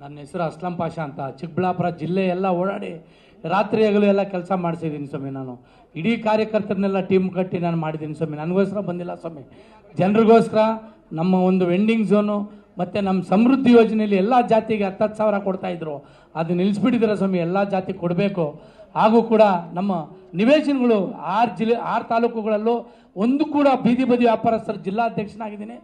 ನನ್ನ ಹೆಸರು ಅಸ್ಲಂ ಪಾಷಾ ಅಂತ. ಚಿಕ್ಕಬಳ್ಳಾಪುರ ಜಿಲ್ಲೆ ಎಲ್ಲ ಓಡಾಡಿ ರಾತ್ರಿ ಹಗಲು ಎಲ್ಲ ಕೆಲಸ ಮಾಡಿಸಿದ್ದೀನಿ ಸ್ವಾಮಿ ನಾನು. ಇಡೀ ಕಾರ್ಯಕರ್ತರನ್ನೆಲ್ಲ ಟೀಮ್ ಕಟ್ಟಿ ನಾನು ಮಾಡಿದ್ದೀನಿ ಸ್ವಾಮಿ. ನನಗೋಸ್ಕರ ಬಂದಿಲ್ಲ ಸ್ವಾಮಿ. ಜನರಿಗೋಸ್ಕರ ನಮ್ಮ ಒಂದು ವೆಂಡಿಂಗ್ ಝೋನು ಮತ್ತು ನಮ್ಮ ಸಮೃದ್ಧಿ ಯೋಜನೆಯಲ್ಲಿ ಎಲ್ಲ ಜಾತಿಗೆ ಹತ್ತತ್ತು ಸಾವಿರ ಕೊಡ್ತಾ ಇದ್ರು. ಅದು ನಿಲ್ಲಿಸ್ಬಿಟ್ಟಿದ್ರೆ ಸ್ವಾಮಿ? ಎಲ್ಲ ಜಾತಿ ಕೊಡಬೇಕು. ಹಾಗೂ ಕೂಡ ನಮ್ಮ ನಿವೇಶನಗಳು ಆರು ಜಿಲ್ಲೆ, ಆರು ತಾಲೂಕುಗಳಲ್ಲೂ ಒಂದು ಕೂಡ ಬೀದಿ ಬದಿ ವ್ಯಾಪಾರಸ್ಥರ ಜಿಲ್ಲಾಧ್ಯಕ್ಷನಾಗಿದ್ದೀನಿ.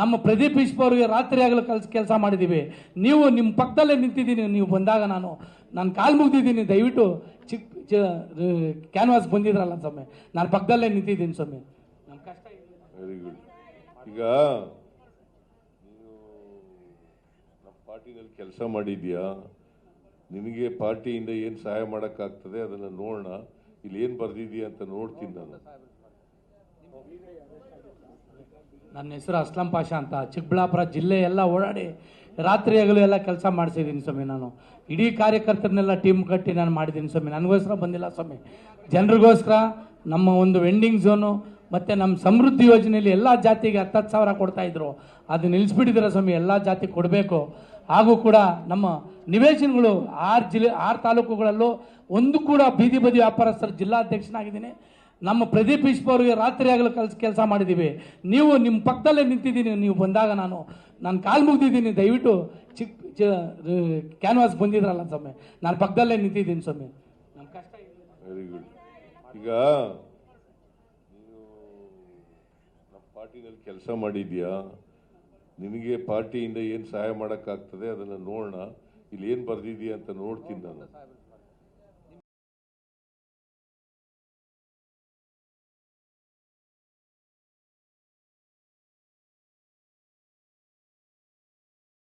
ನಮ್ಮ ಪ್ರದೀಪ್ ಈಶ್ವ ಅವರಿಗೆ ರಾತ್ರಿ ಆಗಲು ಕಲ್ಸ್ ಕೆಲಸ ಮಾಡಿದ್ದೀವಿ ನೀವು ನಿಮ್ಮ ಪಕ್ಕದಲ್ಲೇ ನಿಂತಿದ್ದೀನಿ ನೀವು ಬಂದಾಗ ನಾನು ನಾನು ಕಾಲು ಮುಗ್ದಿದ್ದೀನಿ. ದಯವಿಟ್ಟು ಚಿಕ್ಕ ಕ್ಯಾನ್ವಾಸ್ ಬಂದಿದ್ರಲ್ಲ ಸ್ವಾಮಿ ನಾನು ಪಕ್ಕದಲ್ಲೇ ನಿಂತಿದ್ದೀನಿ ಸ್ವಾಮಿ. ನಮ್ಮ ಕಷ್ಟ. ವೆರಿ ಗುಡ್ ಈಗ ನೀನು ನಮ್ಮ ಪಾರ್ಟಿನಲ್ಲಿ ಕೆಲಸ ಮಾಡಿದ್ಯಾ ನಿನಗೆ ಪಾರ್ಟಿಯಿಂದ ಏನು ಸಹಾಯ ಮಾಡೋಕ್ಕಾಗ್ತದೆ? ಅದನ್ನು ನೋಡೋಣ ಇಲ್ಲಿ ಏನು ಬರೆದಿದ್ಯಾ ಅಂತ ನೋಡ್ತೀನಿ ನಾನು. ನನ್ನ ಹೆಸರು ಅಸ್ಲಂ ಪಾಷಾ ಅಂತ. ಚಿಕ್ಕಬಳ್ಳಾಪುರ ಜಿಲ್ಲೆ ಎಲ್ಲ ಓಡಾಡಿ ರಾತ್ರಿ ಹಗಲು ಎಲ್ಲ ಕೆಲಸ ಮಾಡಿಸಿದ್ದೀನಿ ಸ್ವಾಮಿ ನಾನು. ಇಡೀ ಕಾರ್ಯಕರ್ತರನ್ನೆಲ್ಲ ಟೀಮ್ ಕಟ್ಟಿ ನಾನು ಮಾಡಿದ್ದೀನಿ ಸ್ವಾಮಿ. ನನಗೋಸ್ಕರ ಬಂದಿಲ್ಲ ಸ್ವಾಮಿ. ಜನರಿಗೋಸ್ಕರ ನಮ್ಮ ಒಂದು ವೆಂಡಿಂಗ್ ಝೋನು ಮತ್ತು ನಮ್ಮ ಸಮೃದ್ಧಿ ಯೋಜನೆಯಲ್ಲಿ ಎಲ್ಲ ಜಾತಿಗೆ ಹತ್ತತ್ತು ಸಾವಿರ ಕೊಡ್ತಾಯಿದ್ರು ಅದು ನಿಲ್ಲಿಸ್ಬಿಟ್ಟಿದ್ರೆ ಸ್ವಾಮಿ? ಎಲ್ಲ ಜಾತಿ ಕೊಡಬೇಕು. ಹಾಗೂ ಕೂಡ ನಮ್ಮ ನಿವೇಶನಗಳು ಆರು ಜಿಲ್ಲೆ, ಆರು ತಾಲೂಕುಗಳಲ್ಲೂ ಒಂದು ಕೂಡ ಬೀದಿ ಬದಿ ವ್ಯಾಪಾರಸ್ಥರು ಜಿಲ್ಲಾಧ್ಯಕ್ಷನಾಗಿದ್ದೀನಿ. ನಮ್ಮ ಪ್ರದೀಪ್ ಅವರಿಗೆ ರಾತ್ರಿ ಆಗಲು ಕಲ್ಸ್, ಕೆಲಸ ಮಾಡಿದ್ದೀವಿ ನೀವು ನಿಮ್ಮ ಪಕ್ಕದಲ್ಲೇ ನಿಂತಿದ್ದೀನಿ, ನೀವು ಬಂದಾಗ ನಾನು ನಾನು ಕಾಲು ಮುಗ್ದಿದ್ದೀನಿ, ದಯವಿಟ್ಟು ಚಿಕ್ಕ ಕ್ಯಾನ್ವಾಸ್ ಬಂದಿದ್ರಲ್ಲ ಸ್ವಾಮಿ. ನಾನು ಪಕ್ಕದಲ್ಲೇ ನಿಂತಿದ್ದೀನಿ ಸ್ವಾಮಿ. ನಮ್ಮ ಕಷ್ಟ. ವೆರಿ ಗುಡ್ ಈಗ, ನೀನು ನಮ್ಮ ಪಾರ್ಟಿನಲ್ಲಿ ಕೆಲಸ ಮಾಡಿದ್ಯಾ? ನಿನಗೆ ಪಾರ್ಟಿಯಿಂದ ಏನು ಸಹಾಯ ಮಾಡೋಕ್ಕಾಗ್ತದೆ? ಅದನ್ನು ನೋಡೋಣ ಇಲ್ಲಿ ಏನು ಬರ್ದಿದ್ಯಾ ಅಂತ ನೋಡ್ತೀನಿ ನಾನು.